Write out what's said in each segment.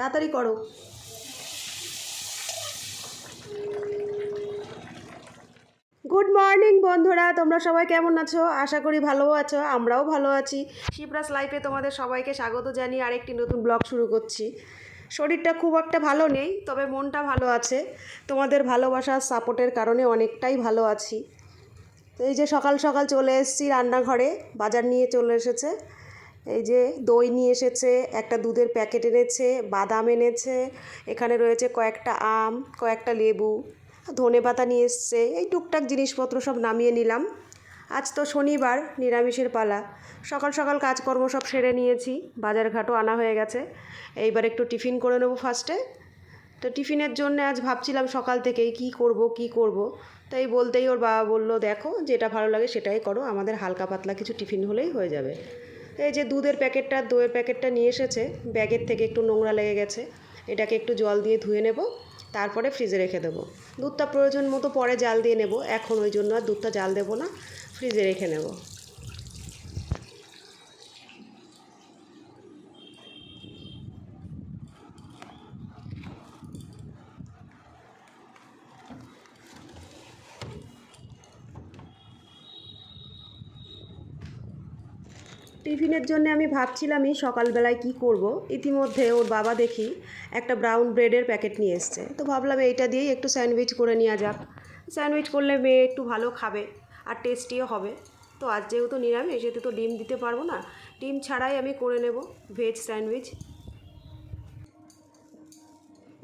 তাড়াতাড়ি করো। Good morning বন্ধুরা। তোমরা সবাই কেমন আছো? আশা করি ভালো আছো, আমরাও ভালো আছি। শিবরাজ লাইফে তোমাদের সবাইকে স্বাগত জানিয়ে আরেকটি নতুন ব্লগ শুরু করছি। শরীরটা খুব একটা ভালো নেই, তবে মনটা ভালো আছে। তোমাদের ভালোবাসার সাপোর্টের কারণে অনেকটাই ভালো আছি। এই যে সকাল সকাল চলে এসেছি রান্নাঘরে, বাজার নিয়ে চলে এসেছে। এই যে দই নিয়ে এসেছে, একটা দুধের প্যাকেট এনেছে, বাদাম এনেছে, এখানে রয়েছে কয়েকটা আম, কয়েকটা লেবু, ধনে পাতা নিয়ে এসছে, এই টুকটাক জিনিসপত্র সব নামিয়ে নিলাম। আজ তো শনিবার, নিরামিষের পালা। সকাল সকাল কাজকর্ম সব সেরে নিয়েছি বাজার ঘাটও আনা হয়ে গেছে। এইবার একটু টিফিন করে নেব ফার্স্টে। তো টিফিনের জন্য আজ ভাবছিলাম সকাল থেকেই কি করব কি করব? তাই বলতেই ওর বাবা বলল, দেখো, যেটা ভালো লাগে সেটাই করো, আমাদের হালকা পাতলা কিছু টিফিন হলেই হয়ে যাবে। এই যে দুধের প্যাকেটটা, দইয়ের প্যাকেটটা নিয়ে এসেছে, ব্যাগের থেকে একটু নোংরা লেগে গেছে, এটাকে একটু জল দিয়ে ধুয়ে নেব, তারপরে ফ্রিজে রেখে দেবো। দুধটা প্রয়োজন মতো পরে জাল দিয়ে নেব, এখন ওই জন্য আর দুধটা জাল দেবো না, ফ্রিজে রেখে নেব। টিফিনের জন্য আমি ভাবছিলামই সকালবেলায় কি করব। ইতিমধ্যে ওর বাবা দেখি একটা ব্রাউন ব্রেডের প্যাকেট নিয়ে এসছে। তো ভাবলাম এইটা দিয়েই একটু স্যান্ডউইচ করে নেওয়া যাক। স্যান্ডউইচ করলে মেয়ে একটু ভালো খাবে আর টেস্টিও হবে। তো আজ যেহেতু নিরামিষ, সেহেতু তো ডিম দিতে পারব না। ডিম ছাড়াই আমি করে নেব ভেজ স্যান্ডউইচ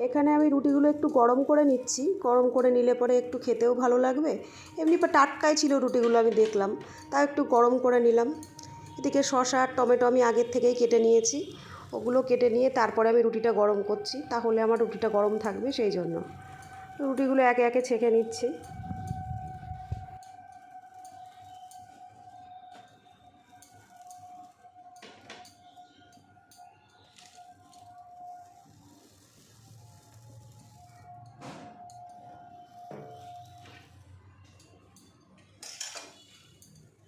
এখানে আমি রুটিগুলো একটু গরম করে নিচ্ছি। গরম করে নিলে পরে একটু খেতেও ভালো লাগবে। এমনি টাটকাই ছিল রুটিগুলো আমি দেখলাম। তাও একটু গরম করে নিলাম। এদিকে শশা আর টমেটো আমি আগের থেকেই কেটে নিয়েছি। ওগুলো কেটে নিয়ে তারপরে আমি রুটিটা গরম করছি। তাহলে আমার রুটিটা গরম থাকবে সেই জন্য। রুটিগুলো একে একে ছেঁকে নিচ্ছি।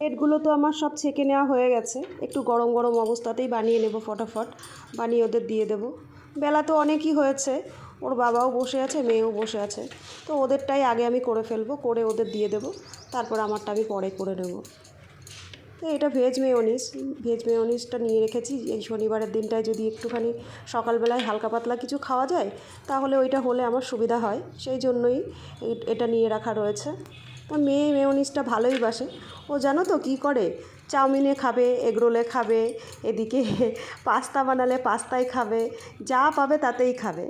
প্লেটগুলো তো আমার সব ছেঁকে নেওয়া হয়ে গেছে। একটু গরম গরম অবস্থাতেই বানিয়ে নেব ফটাফট। বানিয়ে ওদের দিয়ে দেবো। বেলা তো অনেকই হয়েছে। ওর বাবাও বসে আছে, মেয়েও বসে আছে। তো ওদেরটাই আগে আমি করে ফেলব, করে ওদের দিয়ে দেবো। তারপর আমারটা আমি পরে করে নেব। তো এটা ভেজ মেয়নিস। ভেজ মেয়নিসটা নিয়ে রেখেছি। এই শনিবারের দিনটায় যদি একটুখানি সকালবেলায় হালকা পাতলা কিছু খাওয়া যায়, তাহলে ওইটা হলে আমার সুবিধা হয়। সেই জন্যই এটা নিয়ে রাখা রয়েছে। তো মেয়ে মেয়নিসটা ভালোই বাসে। ও জানো তো কী করে? চাউমিনে খাবে, এগরোলে খাবে, এদিকে পাস্তা বানালে পাস্তাই খাবে, যা পাবে তাতেই খাবে।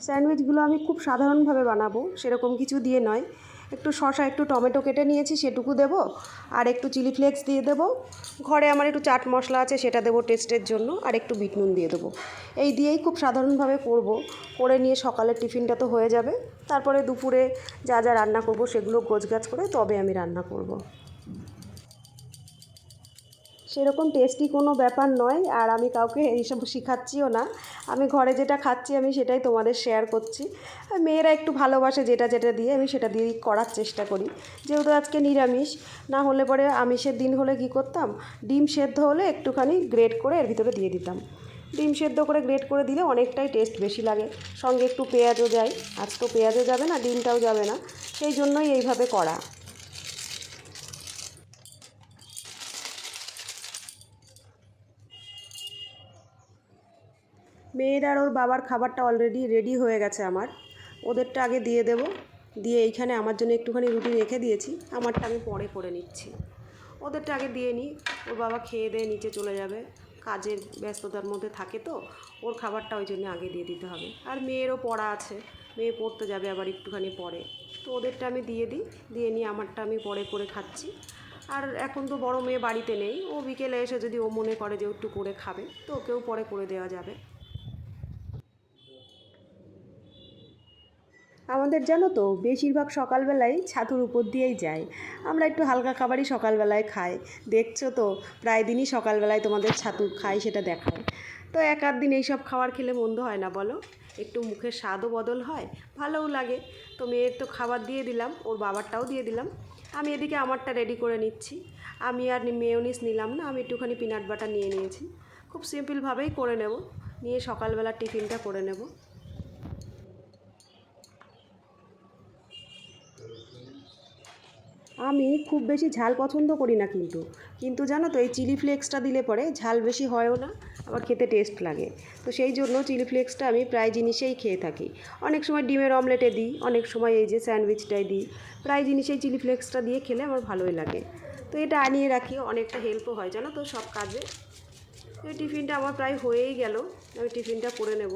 স্যান্ডউইচগুলো আমি খুব সাধারণভাবে বানাবো, সেরকম কিছু দিয়ে নয়। একটু শশা একটু টমেটো কেটে নিয়েছি, সেটুকু দেবো। আর একটু চিলি ফ্লেক্স দিয়ে দেবো। ঘরে আমার একটু চাট মশলা আছে, সেটা দেবো টেস্টের জন্য। আর একটু বিট নুন দিয়ে দেবো। এই দিয়েই খুব সাধারণভাবে করব। করে নিয়ে সকালের টিফিনটা তো হয়ে যাবে। তারপরে দুপুরে যা যা রান্না করব, সেগুলো গোছগাছ করে তবে আমি রান্না করব। সেরকম টেস্টি কোনো ব্যাপার নয়, আর আমি কাউকে এইসব শেখাচ্ছিও না। আমি ঘরে যেটা খাচ্ছি, আমি সেটাই তোমাদের শেয়ার করছি। মেয়েরা একটু ভালোবাসে যেটা যেটা দিয়ে, আমি সেটা দিয়েই করার চেষ্টা করি। যেহেতু আজকে নিরামিষ, না হলে পরে আমিষের দিন হলে কি করতাম? ডিম সেদ্ধ হলে একটুখানি গ্রেট করে এর ভিতরে দিয়ে দিতাম। ডিম সেদ্ধ করে গ্রেট করে দিলে অনেকটাই টেস্ট বেশি লাগে। সঙ্গে একটু পেঁয়াজও যায়। আজ তো পেঁয়াজও যাবে না, ডিমটাও যাবে না। সেই জন্যই এইভাবে করা। মেয়ের আর ওর বাবার খাবারটা অলরেডি রেডি হয়ে গেছে আমার। ওদেরটা আগে দিয়ে দেব। দিয়ে এইখানে আমার জন্য একটুখানি রুটি রেখে দিয়েছি। আমারটা আমি পরে করে নিচ্ছি। ওদেরটা আগে দিয়ে নিই। ওর বাবা খেয়ে দিয়ে নিচে চলে যাবে। কাজের ব্যস্ততার মধ্যে থাকে তো। ওর খাবারটা ওই জন্য আগে দিয়ে দিতে হবে। আর মেয়েরও পড়া আছে। মেয়ে পড়তে যাবে আবার একটুখানি পরে। তো ওদেরটা আমি দিয়ে দিই। দিয়ে নিয়ে আমারটা আমি পরে করে খাচ্ছি। আর এখন তো বড় মেয়ে বাড়িতে নেই। ও বিকেলে এসে যদি ও মনে করে যে একটু করে খাবে, তো ওকেও পরে করে দেওয়া যাবে। আমাদের জানো তো, বেশিরভাগ সকালবেলায় ছাতুর উপর দিয়েই যায়। আমরা একটু হালকা খাবারই সকালবেলায় খাই। দেখছ তো, প্রায় দিনই সকালবেলায় তোমাদের ছাতু খাই, সেটা দেখায়। তো এক আধ দিন এইসব খাবার খেলে মন্দ হয় না, বলো? একটু মুখের স্বাদও বদল হয়, ভালোও লাগে। তো মেয়ের তো খাবার দিয়ে দিলাম, ওর বাবারটাও দিয়ে দিলাম। আমি এদিকে আমারটা রেডি করে নিচ্ছি। আমি আর মেয়োনিস নিলাম না, আমি একটুখানি পিনাট বাটার নিয়ে নিয়েছি। খুব সিম্পলভাবেই করে নেব। নিয়ে সকালবেলা টিফিনটা করে নেব। আমি খুব বেশি ঝাল পছন্দ করি না কিন্তু। কিন্তু জানো তো, এই চিলি ফ্লেক্সটা দিলে পরে ঝাল বেশি হয়ও না, আবার খেতে টেস্ট লাগে। তো সেই জন্য চিলি ফ্লেক্সটা আমি প্রায় জিনিসেই খেয়ে থাকি। অনেক সময় ডিমের অমলেটে দিই, অনেক সময় এই যে স্যান্ডউইচটাই দিই। প্রায় জিনিসেই চিলি ফ্লেক্সটা দিয়ে খেলে আমার ভালোই লাগে। তো এটা আনিয়ে রাখি, অনেকটা হেল্পও হয়, জানো তো সব কাজে। এই টিফিনটা আমার প্রায় হয়েই গেল, আমি টিফিনটা করে নেব।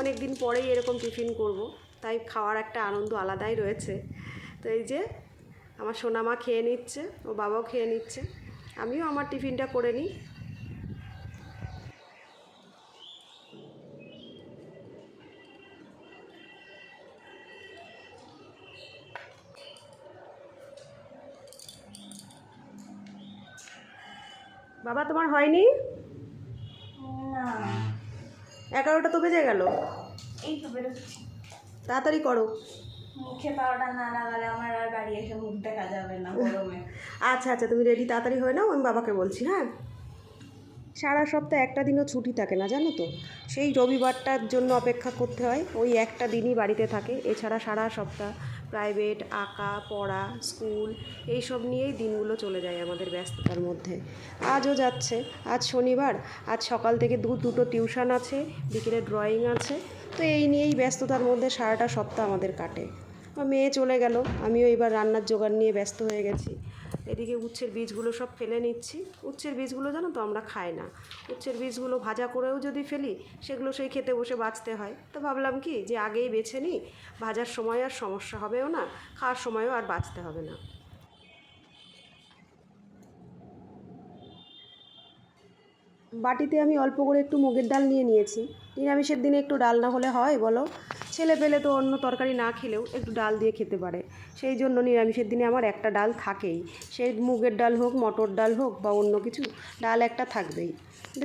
অনেক দিন পরেই এরকম টিফিন করব, তাই খাওয়ার একটা আনন্দ আলাদাই রয়েছে। তো এই যে আমার সোনামা খেয়ে নিচ্ছে ও বাবাও খেয়ে নিচ্ছে। আমিও আমার টিফিনটা করে নিই। বাবা তোমার হয়নি? এগারোটা তো বেজে গেল। এই তো বেরোচ্ছি। তাড়াতাড়ি করো। মুখে পাউডার না লাগালে আমার আর বাড়ি এসে মুখ দেখা যাবে না গরমে। আচ্ছা আচ্ছা তুমি রেডি তাড়াতাড়ি হয়ে নাও, আমি বাবাকে বলছি হ্যাঁ? সারা সপ্তাহে একটা দিনও ছুটি থাকে না, জানো তো? সেই রবিবারটার জন্য অপেক্ষা করতে হয়, ওই একটা দিনই বাড়িতে থাকে। এছাড়া সারা সপ্তাহ প্রাইভেট আঁকা, পড়া স্কুল এইসব নিয়েই দিনগুলো চলে যায় আমাদের ব্যস্ততার মধ্যে। আজও যাচ্ছে, আজ শনিবার, আজ সকাল থেকে দু, দুটো টিউশন আছে, বিকেলে ড্রয়িং আছে। তো এই নিয়েই ব্যস্ততার মধ্যে সারাটা সপ্তাহ আমাদের কাটে। মেয়ে চলে গেল। আমিও এবার রান্নার জোগাড় নিয়ে ব্যস্ত হয়ে গেছি। এদিকে উচ্ছের বীজগুলো সব ফেলে নিচ্ছি। উচ্ছের বীজগুলো জানো তো আমরা খাই না। উচ্ছের বীজগুলো ভাজা করেও যদি ফেলি, সেগুলো সেই খেতে বসে বাঁচতে হয়। তো ভাবলাম কি, যে আগেই বেছে নিই। ভাজার সময় আর সমস্যা হবেও না, খাওয়ার সময়ও আর বাঁচতে হবে না। বাটিতে আমি অল্প করে একটু মুগের ডাল নিয়ে নিয়েছি। নিরামিষের দিনে একটু ডাল না হলে হয়, বলো? ছেলে পেলে তো অন্য তরকারি না খেলেও একটু ডাল দিয়ে খেতে পারে। সেই জন্য নিরামিষের দিনে আমার একটা ডাল থাকেই। সেই মুগের ডাল হোক, মটর ডাল হোক বা অন্য কিছু, ডাল একটা থাকবেই।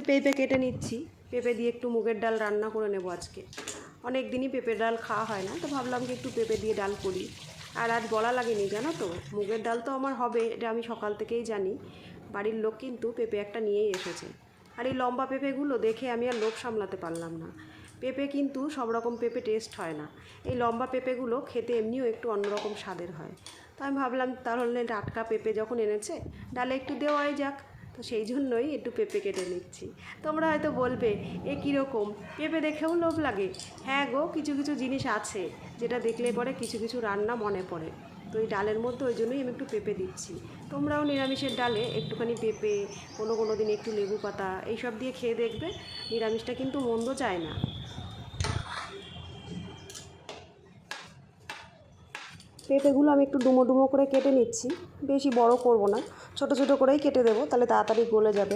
পেঁপে কেটে নিচ্ছি। পেঁপে দিয়ে একটু মুগের ডাল রান্না করে নেব আজকে। অনেক দিনই পেঁপে ডাল খাওয়া হয় না, তো ভাবলাম কি একটু পেঁপে দিয়ে ডাল করি। আর আজ বলা লাগেনি, জানো তো? মুগের ডাল তো আমার হবে, এটা আমি সকাল থেকেই জানি। বাড়ির লোক কিন্তু পেঁপে একটা নিয়েই এসেছে। আর এই লম্বা পেঁপেগুলো দেখে আমি আর লোভ সামলাতে পারলাম না। পেঁপে কিন্তু সব রকম পেঁপে টেস্ট হয় না। এই লম্বা পেঁপেগুলো খেতে এমনিও একটু অন্যরকম স্বাদের হয়। তো আমি ভাবলাম, তাহলে টাটকা পেঁপে যখন এনেছে, ডালে একটু দেওয়াই যাক। তো সেই জন্যই একটু পেঁপে কেটে নিচ্ছি। তোমরা হয়তো বলবে, এ কীরকম? পেঁপে দেখেও লোভ লাগে? হ্যাঁ গো, কিছু কিছু জিনিস আছে, যেটা দেখলে পরে কিছু কিছু রান্না মনে পড়ে। তো এই ডালের মধ্যে ওই জন্যই আমি একটু পেঁপে দিচ্ছি। তোমরাও নিরামিষের ডালে একটুখানি পেঁপে, কোনো কোনো দিন একটু লেবু পাতা, এইসব দিয়ে খেয়ে দেখবে, নিরামিষটা কিন্তু মন্দ চায় না। পেঁপেগুলো আমি একটু ডুমো ডুমো করে কেটে নিচ্ছি। বেশি বড় করব না। ছোট ছোট করেই কেটে দেবো, তাহলে তাড়াতাড়ি গলে যাবে।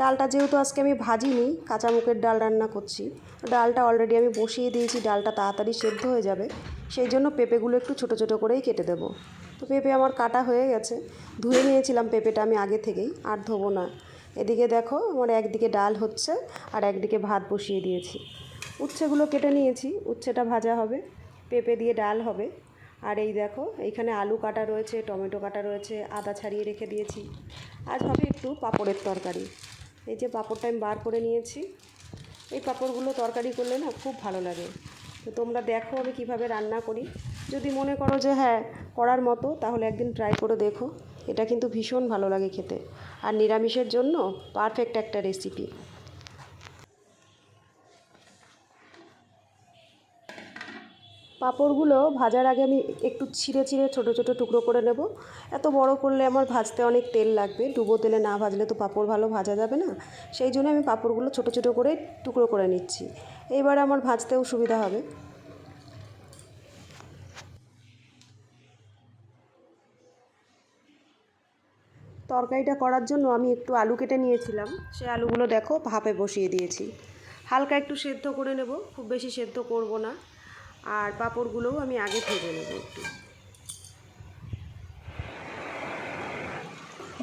ডালটা যেহেতু আজকে আমি ভাজিনি, কাঁচা মুখের ডাল রান্না করছি। ডালটা অলরেডি আমি বসিয়ে দিয়েছি, ডালটা তাড়াতাড়ি সেদ্ধ হয়ে যাবে। সেই জন্য পেঁপেগুলো একটু ছোট ছোট করেই কেটে দেবো। তো পেঁপে আমার কাটা হয়ে গেছে। ধুয়ে নিয়েছিলাম পেঁপেটা আমি আগে থেকেই, আর ধোবো না। এদিকে দেখো আমার একদিকে ডাল হচ্ছে, আর একদিকে ভাত বসিয়ে দিয়েছি। উচ্ছেগুলো কেটে নিয়েছি, উচ্ছেটা ভাজা হবে, পেঁপে দিয়ে ডাল হবে। আর এই দেখো, এইখানে আলু কাটা রয়েছে, টমেটো কাটা রয়েছে, আদা ছাড়িয়ে রেখে দিয়েছি। আজ হবে একটু পাঁপড়ের তরকারি। এই যে পাঁপড়টা আমি বার করে নিয়েছি, এই পাঁপড়গুলো তরকারি করলে না খুব ভালো লাগে। তো তোমরা দেখো আমি কীভাবে রান্না করি। যদি মনে করো যে হ্যাঁ করার মতো, তাহলে একদিন ট্রাই করে দেখো। এটা কিন্তু ভীষণ ভালো লাগে খেতে। আর নিরামিষের জন্য পারফেক্ট একটা রেসিপি পাঁপড়গুলো ভাজার আগে আমি একটু ছিঁড়ে ছিঁড়ে ছোটো ছোটো টুকরো করে নেব। এত বড় করলে আমার ভাজতে অনেক তেল লাগবে। ডুবো তেলে না ভাজলে তো পাঁপড় ভালো ভাজা যাবে না। সেই জন্য আমি পাঁপড়গুলো ছোটো ছোটো করে টুকরো করে নিচ্ছি। এইবার আমার ভাজতেও সুবিধা হবে। তরকারিটা করার জন্য আমি একটু আলু কেটে নিয়েছিলাম। সেই আলুগুলো দেখো ভাপে বসিয়ে দিয়েছি। হালকা একটু সেদ্ধ করে নেব। খুব বেশি সেদ্ধ করব না। আর পাঁপড়গুলোও আমি আগে ভেজে নেব একটু।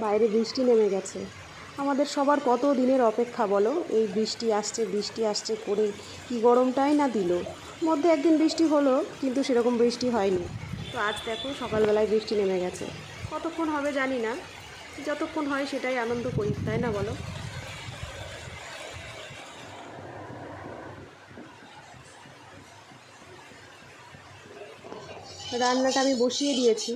বাইরে বৃষ্টি নেমে গেছে। আমাদের সবার কত দিনের অপেক্ষা বলো? এই বৃষ্টি আসছে বৃষ্টি আসছে করে কি গরমটাই না দিল। মধ্যে একদিন বৃষ্টি হলো, কিন্তু সেরকম বৃষ্টি হয়নি। তো আজ দেখো সকালবেলায় বৃষ্টি নেমে গেছে। কতক্ষণ হবে জানি না। যতক্ষণ হয় সেটাই আনন্দ করি, তাই না বলো? রান্নাটা আমি বসিয়ে দিয়েছি।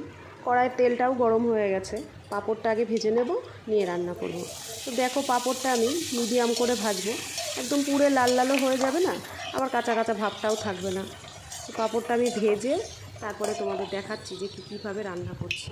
কড়াইয়ের তেলটাও গরম হয়ে গেছে। পাঁপড়টা আগে ভেজে নেব, নিয়ে রান্না করব। তো দেখো পাঁপড়টা আমি মিডিয়াম করে ভাজবো। একদম পুরে লাল লালও হয়ে যাবে না, আবার কাঁচা কাঁচা ভাবটাও থাকবে না। তো পাঁপড়টা আমি ভেজে তারপরে তোমাদের দেখাচ্ছি যে কী কীভাবে রান্না করছি।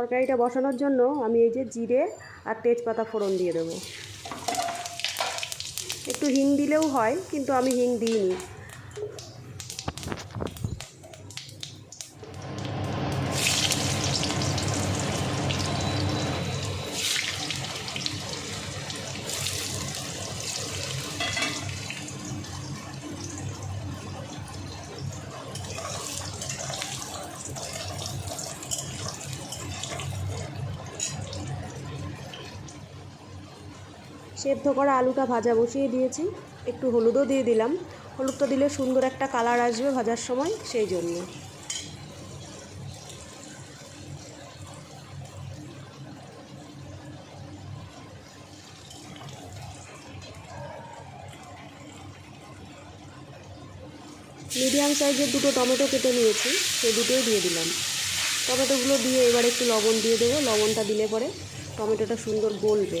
তরকারিটা বসানোর জন্য আমি এই যে জিরে আর তেজপাতা ফোড়ন দিয়ে দেবো। একটু হিং দিলেও হয়, কিন্তু আমি হিং দিইনি। সেদ্ধ করা আলুটা ভাজা বসিয়ে দিয়েছি। একটু হলুদও দিয়ে দিলাম। হলুদটা দিলে সুন্দর একটা কালার আসবে ভাজার সময় সেই জন্য। মিডিয়াম সাইজের দুটো টমেটো কেটে নিয়েছি সেই দুটোই দিয়ে দিলাম। টমেটোগুলো দিয়ে এবার একটু লবণ দিয়ে দেবো। লবণটা দিলে পরে টমেটোটা সুন্দর গলবে।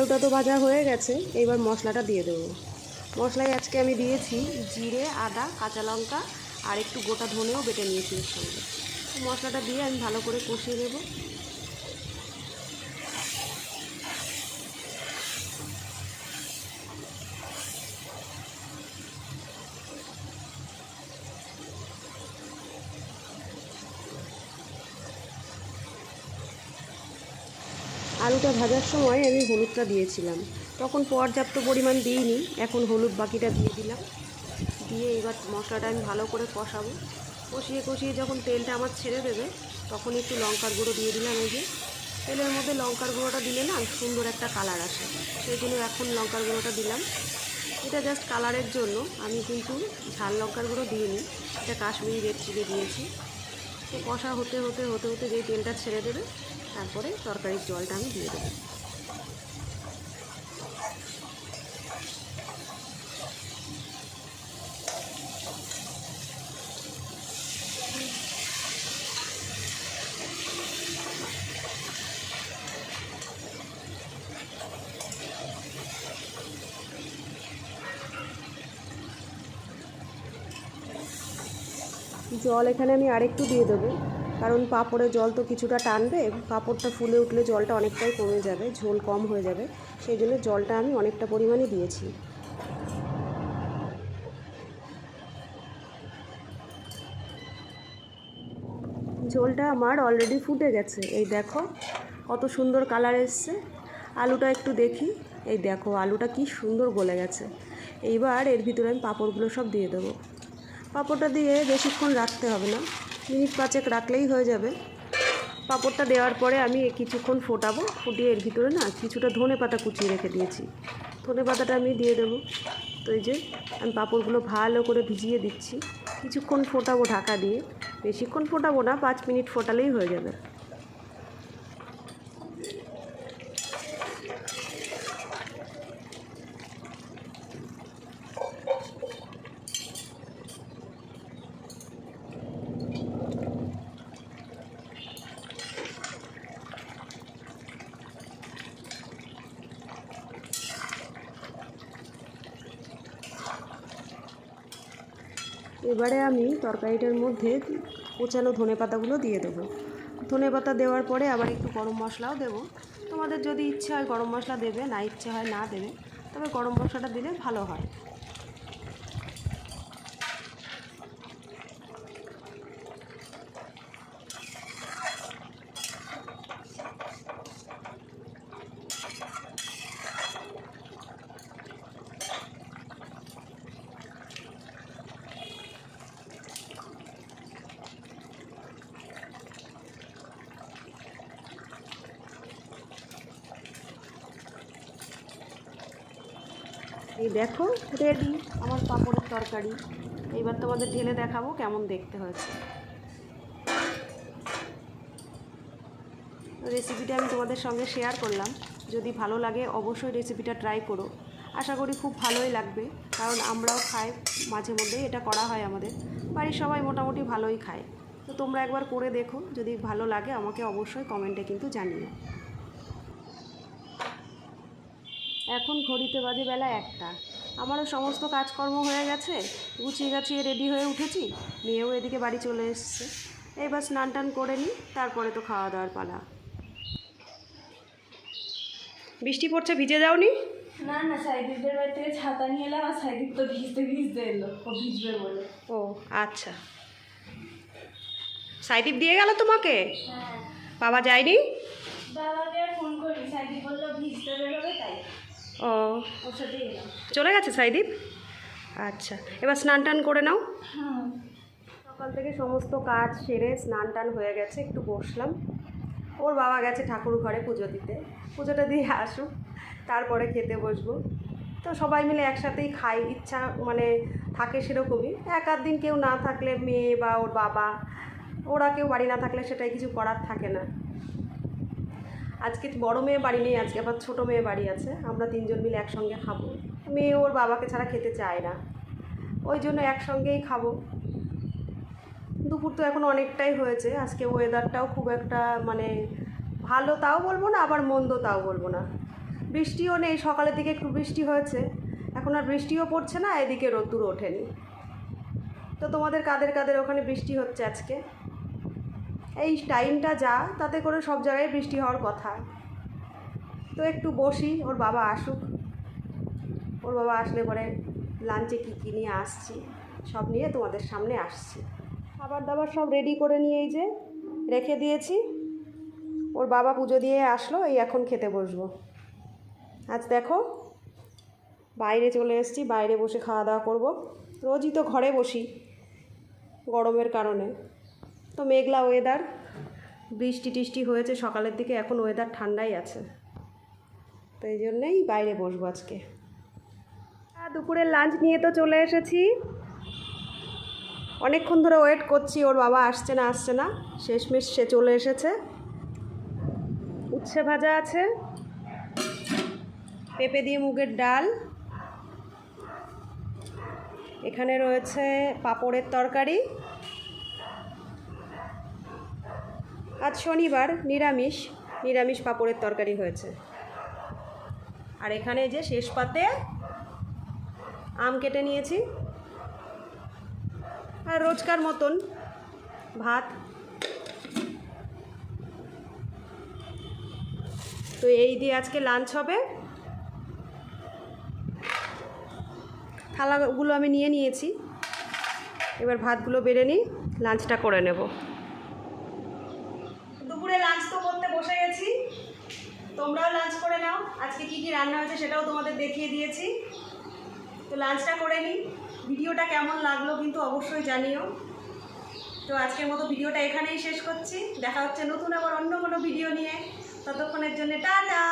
আলুটা তো ভাজা হয়ে গেছে এইবার মশলাটা দিয়ে দেবো। মশলায় আজকে আমি দিয়েছি জিরে, আদা, কাঁচা লঙ্কা আর একটু গোটা ধনেও বেটে নিয়েছি সঙ্গে। মশলাটা দিয়ে আমি ভালো করে কষিয়ে নেব। আলুটা ভাজার সময় আমি হলুদটা দিয়েছিলাম। তখন পর্যাপ্ত পরিমাণ দিইনি, এখন হলুদ বাকিটা দিয়ে দিলাম। দিয়ে এবার মশলাটা আমি ভালো করে কষাবো। কষিয়ে কষিয়ে যখন তেলটা আমার ছেড়ে দেবে, তখন একটু লঙ্কার গুঁড়ো দিয়ে দিলাম এই যে। তেলের মধ্যে লঙ্কার গুঁড়োটা দিলে না সুন্দর একটা কালার আসে। সেই জন্য এখন লঙ্কার গুঁড়োটা দিলাম। এটা জাস্ট কালারের জন্য আমি কিন্তু ঝাল লঙ্কার গুঁড়ো দিইনি, এটা কাশ্মীরি রেড চিলি দিয়েছি। তো কষা হতে হতে হতে হতে যেই তেলটা ছেড়ে দেবে তারপরে তরকারির জলটা আমি দিয়ে দেবো। জল এখানে আমি আরেকটু দিয়ে দেবো। কারণ পাঁপড়ে জল তো কিছুটা টানবে, পাঁপড়টা ফুলে উঠলে জলটা অনেকটাই কমে যাবে, ঝোল কম হয়ে যাবে। সেই জন্য জলটা আমি অনেকটা পরিমাণে দিয়েছি। ঝোলটা আমার অলরেডি ফুটে গেছে। এই দেখো, কত সুন্দর কালার এসছে। আলুটা একটু দেখি। এই দেখো, আলুটা কি সুন্দর গলে গেছে। এইবার এর ভিতরে আমি পাঁপড়গুলো সব দিয়ে দেবো। পাঁপড়টা দিয়ে বেশিক্ষণ রাখতে হবে না। মিনিট পাঁচেক রাখলেই হয়ে যাবে। পাঁপড়টা দেওয়ার পরে আমি কিছুক্ষণ ফোটাবো। ফুটিয়ে এর ভিতরে না কিছুটা ধনে পাতা কুচিয়ে রেখে দিয়েছি। ধনে পাতাটা আমি দিয়ে দেবো। তো এই যে আমি পাঁপড়গুলো ভালো করে ভিজিয়ে দিচ্ছি। কিছুক্ষণ ফোটাবো ঢাকা দিয়ে। বেশিক্ষণ ফোটাবো না, পাঁচ মিনিট ফোটালেই হয়ে যাবে। এবারে আমি তরকারিটার মধ্যে কোচানো ধনে পাতাগুলো দিয়ে দেবো। ধনে পাতা দেওয়ার পরে আবার একটু গরম মশলাও দেবো। তোমাদের যদি ইচ্ছে হয় গরম মশলা দেবে, না ইচ্ছে হয় না দেবে, তবে গরম মশলাটা দিলে ভালো হয় এই দেখো রেডি আমার পাঁপড়ের তরকারি এইবার তোমাদের ঢেলে দেখাবো কেমন দেখতে হয়েছে। রেসিপিটা আমি তোমাদের সঙ্গে শেয়ার করলাম। যদি ভালো লাগে অবশ্যই রেসিপিটা ট্রাই করো। আশা করি খুব ভালোই লাগবে। কারণ আমরাও খাই, মাঝে মধ্যেই এটা করা হয় আমাদের। বাড়ির সবাই মোটামুটি ভালোই খায়। তো তোমরা একবার করে দেখো। যদি ভালো লাগে আমাকে অবশ্যই কমেন্টে কিন্তু জানিও। এখন ঘড়িতে বাজে বেলা একটা। আমারও সমস্ত কাজকর্ম হয়ে গেছে। গুছিয়ে গাছিয়ে রেডি হয়ে উঠেছি। মেয়েও এদিকে বাড়ি চলে এসছে। এবার স্নান টান করে নিই তারপরে তো খাওয়া দাওয়ার পালা। বৃষ্টি পড়ছে ভিজে যাওনি? না না সাইদিকদের বাড়ি থেকে ছাতা নিয়ে এলাম আর সাইদিক তো ভিজতে ভিজতে এলো। ও ভিজবে বলে। ও আচ্ছা। সাইদীপ দিয়ে গেল তোমাকে? হ্যাঁ। বাবা যায়নি বাবাকে ফোন করি সাইদিক বলল ভিজতে বেরোবে তাই ও। চলে গেছে সাইদীপ? আচ্ছা এবার স্নান টান করে নাও। সকাল থেকে সমস্ত কাজ সেরে স্নান টান হয়ে গেছে, একটু বসলাম। ওর বাবা গেছে ঠাকুর ঘরে পুজো দিতে। পুজোটা দিয়ে আসুক, তারপরে খেতে বসবো। তো সবাই মিলে একসাথেই খাই, ইচ্ছা মানে থাকে সেরকমই। এক আধ দিন কেউ না থাকলে মেয়ে বা ওর বাবা, ওরা কেউ বাড়ি না থাকলে সেটাই কিছু করার থাকে না। আজকে বড় মেয়ে বাড়ি নেই, আজকে আবার ছোটো মেয়ে বাড়ি আছে। আমরা তিনজন মিলে একসঙ্গে খাব। মেয়ে ওর বাবাকে ছাড়া খেতে চায় না। ওই জন্য একসঙ্গেই খাব। দুপুর তো এখন অনেকটাই হয়েছে। আজকে ওয়েদারটাও খুব একটা মানে ভালো তাও বলব না, আবার মন্দ তাও বলব না। বৃষ্টিও নেই, সকালের দিকে একটু বৃষ্টি হয়েছে। এখন আর বৃষ্টিও পড়ছে না, এদিকে রোদ্দুর ওঠেনি। তো তোমাদের কাদের কাদের ওখানে বৃষ্টি হচ্ছে আজকে? এই টাইমটা যা, তাতে করে সব জায়গায় বৃষ্টি হওয়ার কথা। তো একটু বসি, ওর বাবা আসুক। ওর বাবা আসলে পরে লাঞ্চে কী কী নিয়ে আসছি, সব নিয়ে তোমাদের সামনে আসছি। খাবার দাবার সব রেডি করে নিয়ে এই যে রেখে দিয়েছি। ওর বাবা পুজো দিয়ে আসলো, এই এখন খেতে বসবো। আজ দেখো, বাইরে চলে এসেছি, বাইরে বসে খাওয়া দাওয়া করব। রোজই তো ঘরে বসি, গরমের কারণে। তো মেঘলা ওয়েদার বৃষ্টি টিষ্টি হয়েছে, সকালের দিকে এখন ওয়েদার ঠান্ডাই আছে। তো এই জন্যেই বাইরে বসবো আজকে। দুপুরের লাঞ্চ নিয়ে তো চলে এসেছি। অনেকক্ষণ ধরে ওয়েট করছি, ওর বাবা আসছে না আসছে না। শেষমেশ সে চলে এসেছে। উচ্ছে ভাজা আছে। পেঁপে দিয়ে মুগের ডাল। এখানে রয়েছে পাঁপড়ের তরকারি। আজ শনিবার নিরামিষ নিরামিষ পাঁপড়ের তরকারি হয়েছে। আর এখানে যে শেষ পাতে আম কেটে নিয়েছি। আর রোজকার মতন ভাত। তো এই দিয়ে আজকে লাঞ্চ হবে। থালাগুলো আমি নিয়ে নিয়েছি। এবার ভাতগুলো বেড়ে নিই লাঞ্চটা করে নেব দুপুরে লাঞ্চ তো করতে বসে গেছি তোমরাও লাঞ্চ করে নাও। আজকে কি কি রান্না হয়েছে সেটাও তোমাদের দেখিয়ে দিয়েছি। তো লাঞ্চটা করে নিই। ভিডিওটা কেমন লাগল কিন্তু অবশ্যই জানিও। তো আজকের মতো ভিডিওটা এখানেই শেষ করছি। দেখা হচ্ছে নতুন আবার অন্য কোনো ভিডিও নিয়ে। ততক্ষণের জন্য টাটা!